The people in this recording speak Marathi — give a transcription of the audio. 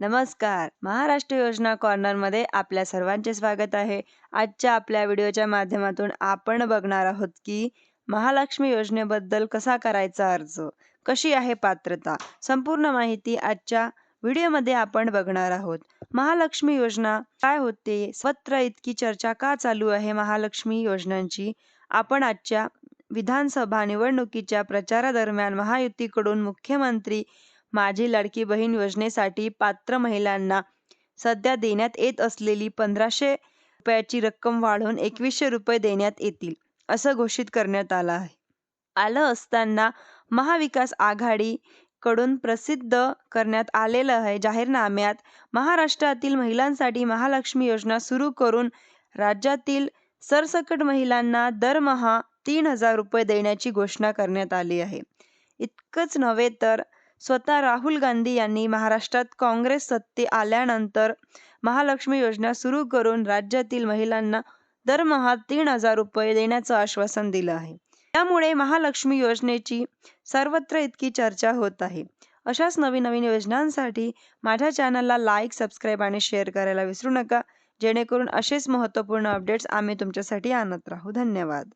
नमस्कार. महाराष्ट्र योजना कॉर्नरमध्ये आपल्या सर्वांचे स्वागत आहे. आजच्या आपल्या व्हिडिओच्या माध्यमातून आपण बघणार आहोत की महालक्ष्मी योजनेबद्दल कसा करायचा अर्ज? कशी आहे पात्रता? संपूर्ण माहिती आजच्या व्हिडिओमध्ये आपण बघणार आहोत. महालक्ष्मी योजना काय होते? स्वत्र इतकी चर्चा का चालू आहे महालक्ष्मी योजनांची? आपण आजच्या विधानसभा निवडणुकीच्या प्रचारादरम्यान महायुतीकडून मुख्यमंत्री माझी लाडकी बहीण योजनेसाठी पात्र महिलांना सध्या देण्यात येत असलेली पंधराशे रुपयाची रक्कम वाढवून एकवीसशे रुपये देण्यात येतील असं घोषित करण्यात आलं आहे. आलं असताना महाविकास आघाडी कडून प्रसिद्ध करण्यात आलेलं आहे जाहीरनाम्यात महाराष्ट्रातील महिलांसाठी महालक्ष्मी योजना सुरू करून राज्यातील सरसकट महिलांना दरमहा तीन हजार रुपये देण्याची घोषणा करण्यात आली आहे. इतकंच नव्हे तर स्वतः राहुल गांधी यांनी महाराष्ट्रात काँग्रेस सत्ते आल्यानंतर महालक्ष्मी योजना सुरू करून राज्यातील महिलांना दरमहा तीन हजार रुपये देण्याचं आश्वासन दिलं आहे. त्यामुळे महालक्ष्मी योजनेची सर्वत्र इतकी चर्चा होत आहे. अशाच नवीन नवीन योजनांसाठी माझ्या चॅनलला लाईक सबस्क्राईब आणि शेअर करायला विसरू नका. जेणेकरून असेच महत्त्वपूर्ण अपडेट्स आम्ही तुमच्यासाठी आणत राहू. धन्यवाद.